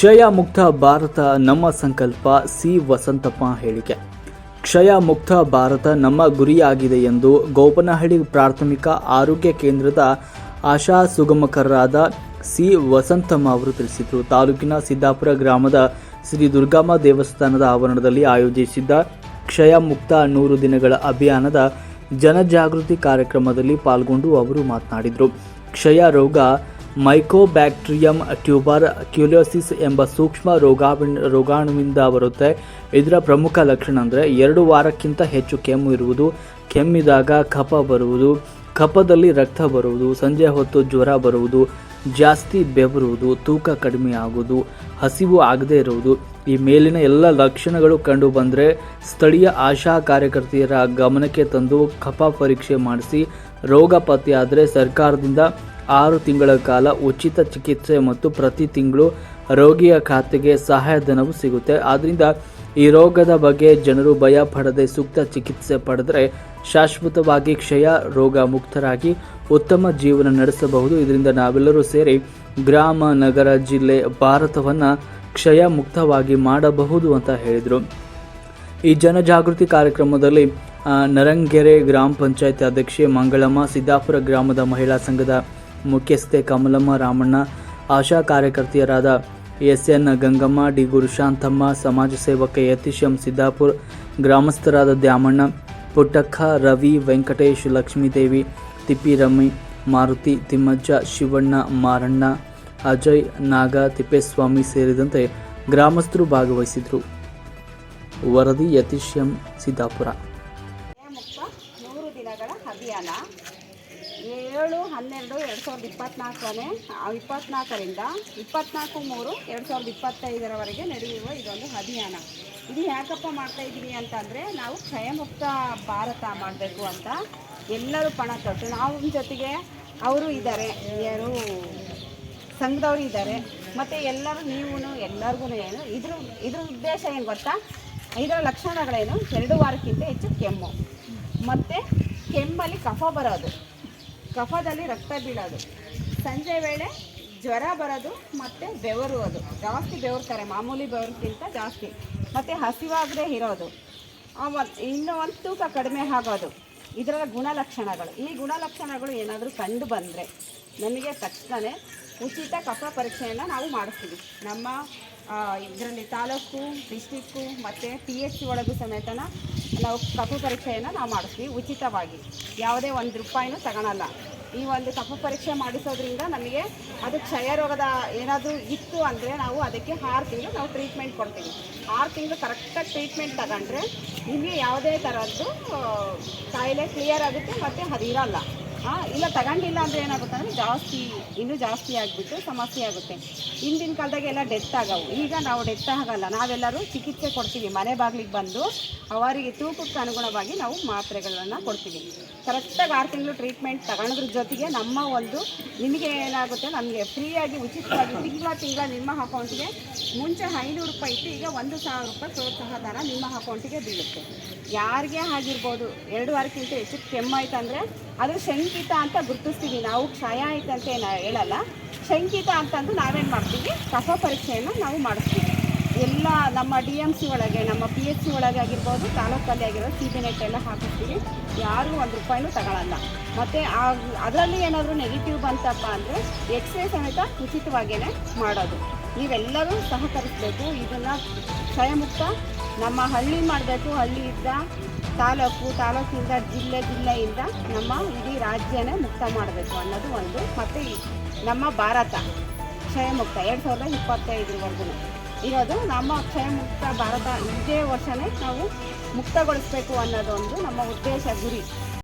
ಕ್ಷಯ ಮುಕ್ತ ಭಾರತ ನಮ್ಮ ಸಂಕಲ್ಪ, ಸಿ ವಸಂತಪ್ಪ ಹೇಳಿಕೆ. ಕ್ಷಯ ಮುಕ್ತ ಭಾರತ ನಮ್ಮ ಗುರಿಯಾಗಿದೆ ಎಂದು ಗೋಪನಹಳ್ಳಿ ಪ್ರಾಥಮಿಕ ಆರೋಗ್ಯ ಕೇಂದ್ರದ ಆಶಾ ಸುಗಮಕರರಾದ ಸಿ ವಸಂತಮ್ಮ ಅವರು ತಿಳಿಸಿದರು. ತಾಲೂಕಿನ ಸಿದ್ದಾಪುರ ಗ್ರಾಮದ ಶ್ರೀ ದುರ್ಗಮ್ಮ ದೇವಸ್ಥಾನದ ಆವರಣದಲ್ಲಿ ಆಯೋಜಿಸಿದ್ದ ಕ್ಷಯ ಮುಕ್ತ ನೂರು ದಿನಗಳ ಅಭಿಯಾನದ ಜನಜಾಗೃತಿ ಕಾರ್ಯಕ್ರಮದಲ್ಲಿ ಪಾಲ್ಗೊಂಡು ಅವರು ಮಾತನಾಡಿದರು. ಕ್ಷಯ ರೋಗ ಮೈಕೋಬ್ಯಾಕ್ಟೀರಿಯಂ ಟ್ಯೂಬರ್ ಕ್ಯೂಲಿಯೋಸಿಸ್ ಎಂಬ ಸೂಕ್ಷ್ಮ ರೋಗಾಣು ರೋಗಾಣುವಿಂದ ಬರುತ್ತೆ. ಇದರ ಪ್ರಮುಖ ಲಕ್ಷಣ ಅಂದರೆ ಎರಡು ವಾರಕ್ಕಿಂತ ಹೆಚ್ಚು ಕೆಮ್ಮು ಇರುವುದು, ಕೆಮ್ಮಿದಾಗ ಕಫ ಬರುವುದು, ಕಫದಲ್ಲಿ ರಕ್ತ ಬರುವುದು, ಸಂಜೆ ಹೊತ್ತು ಜ್ವರ ಬರುವುದು, ಜಾಸ್ತಿ ಬೆವರುವುದು, ತೂಕ ಕಡಿಮೆ ಆಗುವುದು, ಹಸಿವು ಆಗದೇ ಇರುವುದು. ಈ ಮೇಲಿನ ಎಲ್ಲ ಲಕ್ಷಣಗಳು ಕಂಡು ಬಂದರೆ ಸ್ಥಳೀಯ ಆಶಾ ಕಾರ್ಯಕರ್ತೆಯರ ಗಮನಕ್ಕೆ ತಂದು ಕಫ ಪರೀಕ್ಷೆ ಮಾಡಿಸಿ, ರೋಗ ಪತ್ತೆಯಾದರೆ ಸರ್ಕಾರದಿಂದ ಆರು ತಿಂಗಳ ಕಾಲ ಉಚಿತ ಚಿಕಿತ್ಸೆ ಮತ್ತು ಪ್ರತಿ ತಿಂಗಳು ರೋಗಿಯ ಖಾತೆಗೆ ಸಹಾಯಧನವು ಸಿಗುತ್ತೆ. ಆದ್ದರಿಂದ ಈ ರೋಗದ ಬಗ್ಗೆ ಜನರು ಭಯ ಪಡದೆ ಸೂಕ್ತ ಚಿಕಿತ್ಸೆ ಪಡೆದರೆ ಶಾಶ್ವತವಾಗಿ ಕ್ಷಯ ರೋಗ ಮುಕ್ತರಾಗಿ ಉತ್ತಮ ಜೀವನ ನಡೆಸಬಹುದು. ಇದರಿಂದ ನಾವೆಲ್ಲರೂ ಸೇರಿ ಗ್ರಾಮ, ನಗರ, ಜಿಲ್ಲೆ ಭಾರತವನ್ನು ಕ್ಷಯ ಮುಕ್ತವಾಗಿ ಮಾಡಬಹುದು ಅಂತ ಹೇಳಿದರು. ಈ ಜನಜಾಗೃತಿ ಕಾರ್ಯಕ್ರಮದಲ್ಲಿ ನರಂಗೆರೆ ಗ್ರಾಮ ಪಂಚಾಯತ್ ಅಧ್ಯಕ್ಷೆ ಮಂಗಳಮ್ಮ, ಸಿದ್ದಾಪುರ ಗ್ರಾಮದ ಮಹಿಳಾ ಸಂಘದ ಮುಖ್ಯಸ್ಥೆ ಕಮಲಮ್ಮ ರಾಮಣ್ಣ, ಆಶಾ ಕಾರ್ಯಕರ್ತೆಯರಾದ S N Gangamma, D Gurushanthamma, ಸಮಾಜ ಸೇವಕ ಯತೀಶ್ ಎಂ ಸಿದ್ದಾಪುರ್, ಗ್ರಾಮಸ್ಥರಾದ ದ್ಯಾಮಣ್ಣ, ಪುಟ್ಟಕ್ಕ ರವಿ, ವೆಂಕಟೇಶ್ ಲಕ್ಷ್ಮೀದೇವಿ ತಿಪ್ಪಿರಮ್ಮಿ ಮಾರುತಿ, ತಿಮ್ಮಜ್ಜ, ಶಿವಣ್ಣ, ಮಾರಣ್ಣ, ಅಜಯ್, ನಾಗ, ತಿಪ್ಪೇಸ್ವಾಮಿ ಸೇರಿದಂತೆ ಗ್ರಾಮಸ್ಥರು ಭಾಗವಹಿಸಿದರು. ವರದಿ ಯತೀಶ್ ಎಂ ಸಿದ್ದಾಪುರ ಏಳು, ಹನ್ನೆರಡು, ಎರಡು ಸಾವಿರದ ಇಪ್ಪತ್ತ್ನಾಲ್ಕನೇ ಇಪ್ಪತ್ತ್ನಾಲ್ಕರಿಂದ ಇಪ್ಪತ್ನಾಲ್ಕು ಮೂರು, ಎರಡು ಸಾವಿರದ ಇಪ್ಪತ್ತೈದರವರೆಗೆ ನಡೆಯುವ ಇದೊಂದು ಅಭಿಯಾನ. ಇದು ಯಾಕಪ್ಪ ಮಾಡ್ತಾ ಇದ್ದೀವಿ ಅಂತಂದರೆ, ನಾವು ಕ್ಷಯಮುಕ್ತ ಭಾರತ ಮಾಡಬೇಕು ಅಂತ ಎಲ್ಲರೂ ಪಣ ತೊಟ್ಟು ನಾವು ಜೊತೆಗೆ ಅವರು ಇದ್ದಾರೆ, ಯಾರು, ಸಂಘದವರು ಇದ್ದಾರೆ, ಮತ್ತು ಎಲ್ಲರೂ ನೀವು ಎಲ್ಲರಿಗೂ ಏನು, ಇದ್ರ ಇದ್ರ ಉದ್ದೇಶ ಏನು ಗೊತ್ತಾ? ಇದರ ಲಕ್ಷಣಗಳೇನು? ಎರಡು ವಾರಕ್ಕಿಂತ ಹೆಚ್ಚು ಕೆಮ್ಮು. ಮತ್ತು ಕೆಮ್ಮಲ್ಲಿ ಕಫ ಬರೋದು. ಕಫದಲ್ಲಿ ರಕ್ತ ಬೀಳೋದು. ಸಂಜೆ ವೇಳೆ ಜ್ವರ ಬರೋದು ಮತ್ತು ಅದು. ಜಾಸ್ತಿ ಬೆವರ್ತಾರೆ ಮಾಮೂಲಿ ಬೆವರಕ್ಕಿಂತ ಜಾಸ್ತಿ. ಮತ್ತು ಹಸಿವಾಗದೇ ಇರೋದು. ಇನ್ನು ಒಂದು ತೂಕ ಕಡಿಮೆ ಆಗೋದು. ಇದರ ಗುಣಲಕ್ಷಣಗಳು. ಈ ಗುಣಲಕ್ಷಣಗಳು ಏನಾದರೂ ಕಂಡು ಬಂದರೆ ನಮಗೆ ತಕ್ಷಣ ಉಚಿತ ಕಫ ಪರೀಕ್ಷೆಯನ್ನು ನಾವು ಮಾಡಿಸ್ತೀವಿ. ನಮ್ಮ ಇದರಲ್ಲಿ ತಾಲೂಕು ಡಿಸ್ಟಿಕ್ಕು ಮತ್ತು ಪಿ ಎಚ್ ಸಿ ಒಳಗೂ ಸಮೇತನ ನಾವು ಕಪ್ಪು ಪರೀಕ್ಷೆಯನ್ನು ನಾವು ಮಾಡಿಸ್ತೀವಿ, ಉಚಿತವಾಗಿ. ಯಾವುದೇ ಒಂದು ರೂಪಾಯಿನೂ ತಗೊಳಲ್ಲ. ಈ ಒಂದು ಕಪ್ಪು ಪರೀಕ್ಷೆ ಮಾಡಿಸೋದ್ರಿಂದ ನಮಗೆ ಅದು ಕ್ಷಯ ರೋಗದ ಏನಾದರೂ ಇತ್ತು ಅಂದರೆ ನಾವು ಅದಕ್ಕೆ ಆರು ತಿಂಗಳು ನಾವು ಟ್ರೀಟ್ಮೆಂಟ್ ಕೊಡ್ತೀವಿ. ಆರು ತಿಂಗಳು ಕರೆಕ್ಟಾಗಿ ಟ್ರೀಟ್ಮೆಂಟ್ ತಗೊಂಡ್ರೆ ನಿಮಗೆ ಯಾವುದೇ ಥರದ್ದು ಕಾಯಿಲೆ ಕ್ಲಿಯರ್ ಆಗುತ್ತೆ ಮತ್ತು ಅದು ಆ, ಇಲ್ಲ ತಗೊಂಡಿಲ್ಲ ಅಂದರೆ ಏನಾಗುತ್ತೆ ಅಂದರೆ ಜಾಸ್ತಿ ಇನ್ನೂ ಜಾಸ್ತಿ ಆಗಿಬಿಟ್ಟು ಸಮಸ್ಯೆ ಆಗುತ್ತೆ. ಹಿಂದಿನ ಕಾಲದಾಗ ಎಲ್ಲ ಡೆತ್ ಆಗವು. ಈಗ ನಾವು ಡೆತ್ ಆಗಲ್ಲ. ನಾವೆಲ್ಲರೂ ಚಿಕಿತ್ಸೆ ಕೊಡ್ತೀವಿ. ಮನೆ ಬಾಗಿಲಿಗೆ ಬಂದು ಅವರಿಗೆ ತೂಕಕ್ಕೆ ಅನುಗುಣವಾಗಿ ನಾವು ಮಾತ್ರೆಗಳನ್ನು ಕೊಡ್ತೀವಿ. ಕರೆಕ್ಟಾಗಿ ಆರು ತಿಂಗಳು ಟ್ರೀಟ್ಮೆಂಟ್ ತಗೊಳೋದ್ರ ಜೊತೆಗೆ ನಮ್ಮ ಒಂದು ನಿಮಗೆ ಏನಾಗುತ್ತೆ ನಮಗೆ ಫ್ರೀಯಾಗಿ ಉಚಿತವಾಗಿ ತಿಂಗಳ ತಿಂಗಳ ನಿಮ್ಮ ಅಕೌಂಟ್ಗೆ ಮುಂಚೆ ಐನೂರು ರೂಪಾಯಿ ಇತ್ತು ಈಗ ಒಂದು ಸಾವಿರ ರೂಪಾಯಿ ಪ್ರೋತ್ಸಾಹ ಧನ ನಿಮ್ಮ ಅಕೌಂಟಿಗೆ ಬೀಳುತ್ತೆ. ಯಾರಿಗೆ ಆಗಿರ್ಬೋದು ಎರಡು ವಾರಕ್ಕಿಂತ ಹೆಚ್ಚು ಕೆಮ್ಮಾಯ್ತು ಅಂದರೆ ಅದು ಶಂಕಿತ ಅಂತ ಗುರುತಿಸ್ತೀವಿ. ನಾವು ಕ್ಷಯ ಆಯ್ತು ಅಂತ ಏನು ಹೇಳಲ್ಲ. ಶಂಕಿತ ಅಂತಂದು ನಾವೇನು ಮಾಡ್ತೀವಿ? ಕಫ ಪರೀಕ್ಷೆಯನ್ನು ನಾವು ಮಾಡಿಸ್ತೀವಿ. ಎಲ್ಲ ನಮ್ಮ ಡಿ ಎಂ ಸಿ ಒಳಗೆ, ನಮ್ಮ ಪಿ ಎಚ್ ಸಿ ಒಳಗೆ ಆಗಿರ್ಬೋದು, ತಾಲೂಕಲ್ಲಿ ಆಗಿರೋದು ಸಿ ಬಿ ನೆಟ್ ಎಲ್ಲ ಹಾಕಿಸ್ತೀವಿ. ಯಾರೂ ಒಂದು ರೂಪಾಯಿನೂ ತಗೊಳ್ಳಲ್ಲ ಮತ್ತು ಅದರಲ್ಲಿ ಏನಾದರೂ ನೆಗೆಟಿವ್ ಬಂತಪ್ಪ ಅಂದರೆ ಎಕ್ಸ್ರೇ ಸಮೇತ ಉಚಿತವಾಗಿಯೇ ಮಾಡೋದು. ನೀವೆಲ್ಲರೂ ಸಹಕರಿಸಬೇಕು. ಇದನ್ನು ಕ್ಷಯಮುಕ್ತ ನಮ್ಮ ಹಳ್ಳಿ ಮಾಡಬೇಕು ಹಳ್ಳಿಯಿಂದ ತಾಲೂಕು ತಾಲೂಕಿಂದ ಜಿಲ್ಲೆ, ಜಿಲ್ಲೆಯಿಂದ ನಮ್ಮ ಇಡೀ ರಾಜ್ಯನೇ ಮುಕ್ತ ಮಾಡಬೇಕು ಅನ್ನೋದು ಒಂದು ಮತ್ತು ನಮ್ಮ ಭಾರತ ಕ್ಷಯಮುಕ್ತ, ಎರಡು ಸಾವಿರದ ಇಪ್ಪತ್ತೈದರವರೆಗೂ. ಇರೋದು ನಮ್ಮ ಕ್ಷಯಮುಕ್ತ ಭಾರತ ಇದೇ ವರ್ಷನೇ ನಾವು ಮುಕ್ತಗೊಳಿಸಬೇಕು ಅನ್ನೋದೊಂದು ನಮ್ಮ ಉದ್ದೇಶ ಗುರಿ.